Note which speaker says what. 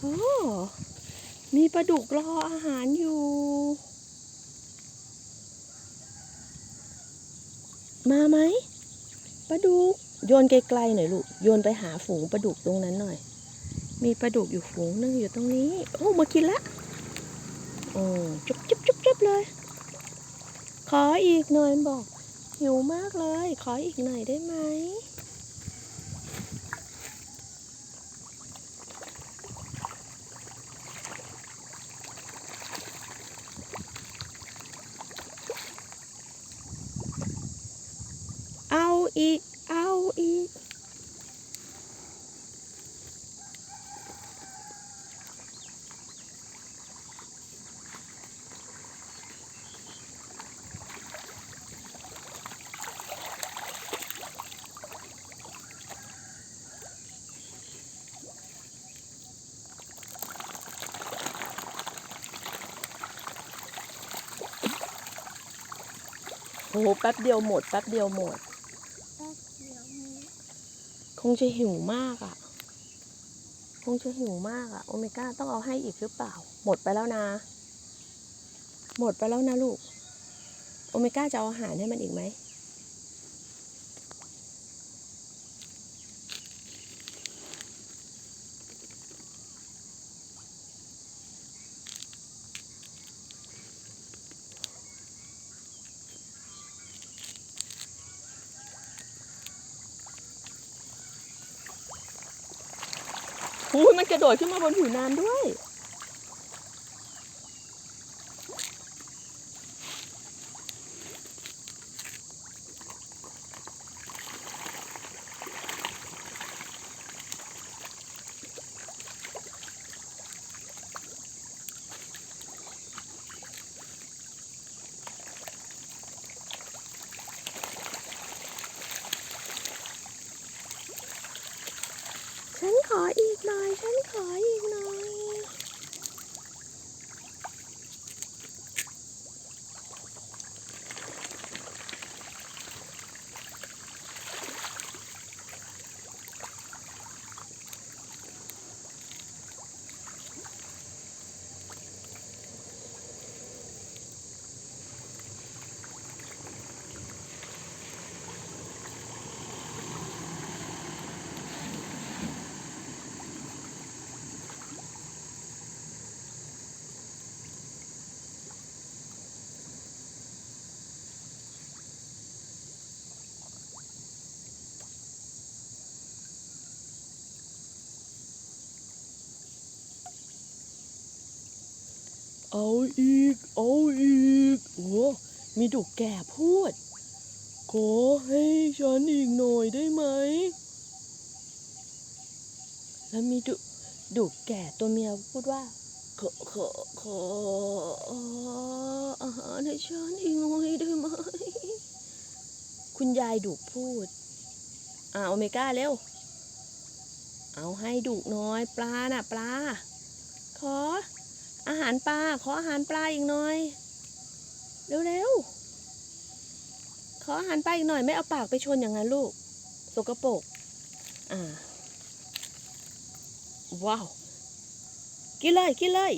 Speaker 1: โอ้มีปลาดุกรออาหารอยู่ มาไหมปลาดุกโยนไกลๆหน่อยลูกโยนไปหาฝูงปลาดุกตรงนั้นหน่อย มีปลาดุกอยู่ฝูงนึงอยู่ตรงนี้ โอ้มากินละโอ้จุบจุบจุบจุบเลย ขออีกหน่อยบอกหิวมากเลย ขออีกหน่อยได้ไหม เอาอีก เอาอีก โอ้โหแป๊บเดียวหมด แป๊บเดียวหมด
Speaker 2: แป๊บเดียวมี
Speaker 1: ค งจะหิวมากอะ่ะ คงจะหิวมากอะ่ะ โอเมก้าต้องเอาให้อีกหรือเปล่า หมดไปแล้วนะ หมดไปแล้วนะลูก โอเมก้าจะเอาอาหารให้มันอีกไหม อุ้ยมันกระโดดขึ้นมาบนผิวน้ำด้วย ฉันขออีกหน่อย ฉันขออีกหน่อย เอาอีก เอาอีก โอ้มีดุกแก่พูด ขอให้ฉันอีกหน่อยได้ไหม แล้วมีดุดุกแก่ตัวเมียพูดว่า ขอ ขอ ขออาหารให้ฉันอีกหน่อยได้ไหม คุณยายดุพูด อ่าโอเมก้าเร็ว เอาให้ดุน้อย ปลาน่ะ ปลา ขอ อาหารปลาขออาหารปลาอีกหน่อยเร็วๆขออาหารปลาอีกหน่อยไม่เอาปากไปชนอย่างนั้นลูกสกปรกอ่าว้าวกินเลยกินเลย